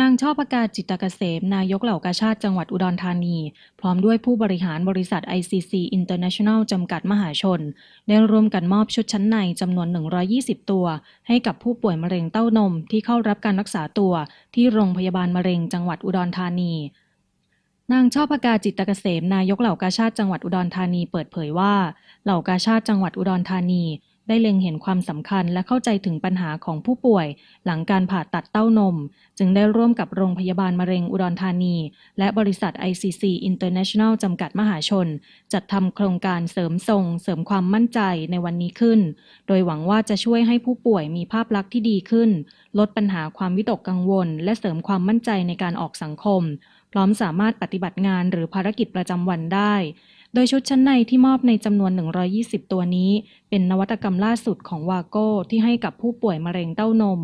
นางช่อประกาศจิตรเกษม นายกเหล่ากาชาติจังหวัดอุดรธานี พร้อมด้วยผู้บริหารบริษัท ICC International จำกัดมหาชน ได้ร่วมกันมอบชุดชั้นในจำนวน 120 ตัว ให้กับผู้ป่วยมะเร็งเต้านมที่เข้ารับการรักษาตัว ที่โรงพยาบาลมะเร็งจังหวัดอุดรธานีนางช่อพกาจิตรเกษมนายกเหล่ากาชาติจังหวัดอุดรธานีเปิดเผยว่า เหล่ากาชาติจังหวัดอุดรธานี ได้เล็งเห็นความสำคัญและเข้าใจถึงปัญหาของผู้ป่วย หลังการผ่าตัดเต้านม จึงได้ร่วมกับโรงพยาบาลมะเร็งอุดรธานี และบริษัท ICC International จำกัดมหาชน จัดทำโครงการเสริมทรง เสริมความมั่นใจในวันนี้ขึ้น โดยหวังว่าจะช่วยให้ผู้ป่วยมีภาพลักษณ์ที่ดีขึ้น ลดปัญหาความวิตกกังวล และเสริมความมั่นใจในการออกสังคม พร้อมสามารถปฏิบัติงานหรือภารกิจประจำวันได้ โดยชุดชั้นในที่มอบในจำนวน 120 ตัวนี้ เป็นนวัตกรรมล่าสุดของวาโก้ที่ให้กับผู้ป่วยมะเร็งเต้านม